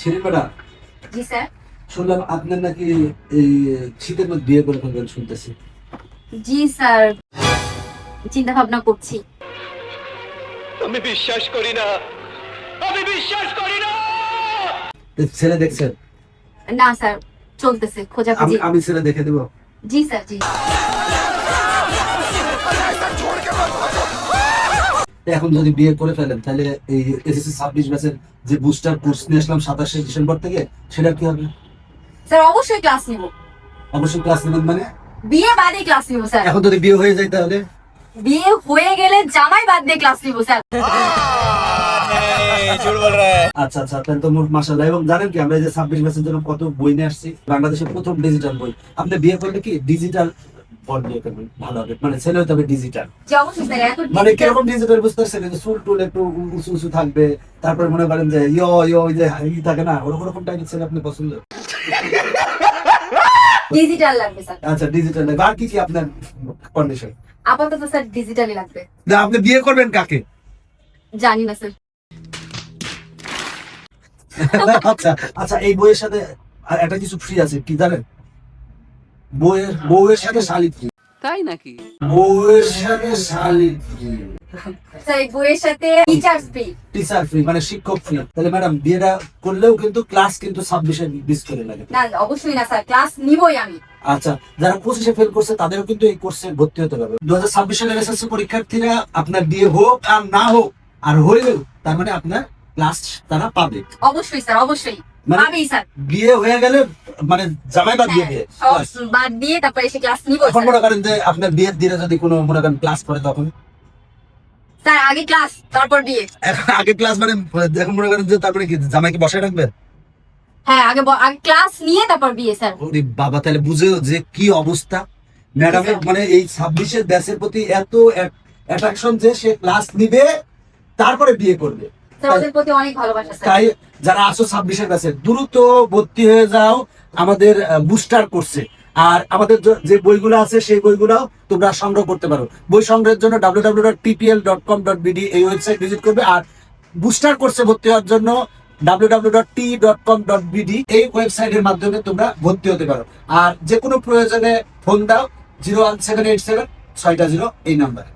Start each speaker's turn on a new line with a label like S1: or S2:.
S1: Shirin madam?
S2: জি sir.
S1: শুনলাম আপনার নাকি এই শীতের মধ্যে বিয়ে করে ফেলবেন শুনতেছি।
S2: জি স্যার। চিন্তা ভাবনা করছি।
S3: আমি বিশ্বাস করি না। আমি বিশ্বাস করি না।
S1: ছেলে দেখছেন?
S2: না স্যার চলতেছে
S1: আমি
S2: খোঁজাখুঁজি
S1: আমি ছেলে দেখে দেবো।
S2: জি স্যার জি।
S1: এখন যদি বিয়ে করে ফেলেন তাহলে এই এসএসসি ছাব্বিশ ব্যাচের যে বুস্টার কোর্স নিয়ে আসলাম সাতাশে ডিসেম্বর থেকে সেটা কি হবে?
S2: স্যার অবশ্যই ক্লাস নিব।
S1: অবশ্যই ক্লাস নেবেন মানে?
S2: বিয়ে বাদে ক্লাস নিব স্যার।
S1: এখন যদি বিয়ে হয়ে যায় তাহলে?
S2: বিয়ে হয়ে গেলে জামাই বাদ দিয়ে ক্লাস নিব স্যার।
S1: আচ্ছা আচ্ছা তাহলে তো মাসাল্লাহ এবং জানেন কি আমরা যে ছাব্বিশ ব্যাচের জন্য কত বই নিয়ে আসছি বাংলাদেশের প্রথম ডিজিটাল বই। আপনি বিয়ে করলে কি ডিজিটাল ভালো হবে। মানে ছেলে হতে হবে ডিজিটাল মানে কীরকম ডিজিটাল বুঝতে পারছেন? চুল টুল একটু উঁচু উঁচু থাকবে তারপরে মনে করেন যে ইয়ো ইয়ো যে ই থাকে না ওরকম ওরকম টাইপের ছেলে আপনি পছন্দ
S2: ডিজিটাল লাগবে স্যার।
S1: আচ্ছা ডিজিটাল আর কি কি আপনার কন্ডিশন
S2: আপাতত স্যার ডিজিটালই লাগবে।
S1: না আপনি বিয়ে করবেন কাকে?
S2: জানি না স্যার।
S1: আচ্ছা আচ্ছা এই বইয়ের সাথে একটা কিছু ফ্রি আছে কি জানেন? বইয়ের বউয়ের সাথে
S4: তাই নাকি?
S1: বউয়ের সাথে শালি ফ্রি
S2: স্যার সাথে টিচার্স ফ্রি
S1: টিচার ফ্রি মানে শিক্ষক ফ্রি তাহলে ম্যাডাম বিয়েটা করলেও কিন্তু ক্লাস কিন্তু ছাব্বিশে মিস করে লাগে।
S2: না অবশ্যই না স্যার ক্লাস নিবই আমি।
S1: আচ্ছা যারা পঁচিশে ফেল করছে তাদেরও কিন্তু এই কোর্সে ভর্তি হতে দু হাজার ছাব্বিশ সালের এসএসসি পরীক্ষার্থীরা আপনার বিয়ে হোক আর না হোক আর হইলেও তার মানে আপনার ক্লাস তারা পাবে।
S2: অবশ্যই স্যার অবশ্যই।
S1: মানে বিয়ে হয়ে গেলে মানে জামাই বাদ দিয়ে বিয়ে
S2: বাদ দিয়ে তারপরে এসে ক্লাস নিব
S1: এখন মনে করেন যে আপনার বিয়ের দিনে যদি কোনো মনে করেন ক্লাস করে তখন?
S2: স্যার আগে ক্লাস তারপর বিয়ে।
S1: এখন আগে ক্লাস মানে এখন মনে করেন যে তারপরে কি জামাইকে বসায় রাখবেন
S2: হ্যাঁ আগে আগে ক্লাস নিয়ে তারপর বিয়ে স্যার।
S1: ওরে বাবা তাহলে বুঝেও যে কি অবস্থা। ম্যাডামের মানে এই ছাব্বিশের ব্যাচের প্রতি এত অ্যাট্রাকশন যে সে ক্লাস নিবে তারপরে বিয়ে করবে। তাই যারা আসো ছাব্বিশের ব্যাচে দ্রুত ভর্তি হয়ে যাও। আমাদের বুস্টার করছে। আর আমাদের যে বইগুলো আছে, সেই বইগুলো তোমরা সংগ্রহ করতে পারো। বই সংগ্রহের জন্য W W dot dot com dot BD এই ওয়েবসাইট ভিজিট করবে। আর বুস্টার কোর্সে ভর্তি হওয়ার জন্য বিডি এই ওয়েবসাইটের মাধ্যমে তোমরা ভর্তি হতে পারো। আর যে কোনো প্রয়োজনে ফোন দাও zero one seven eight seven ছয়টা জিরো এই নাম্বারে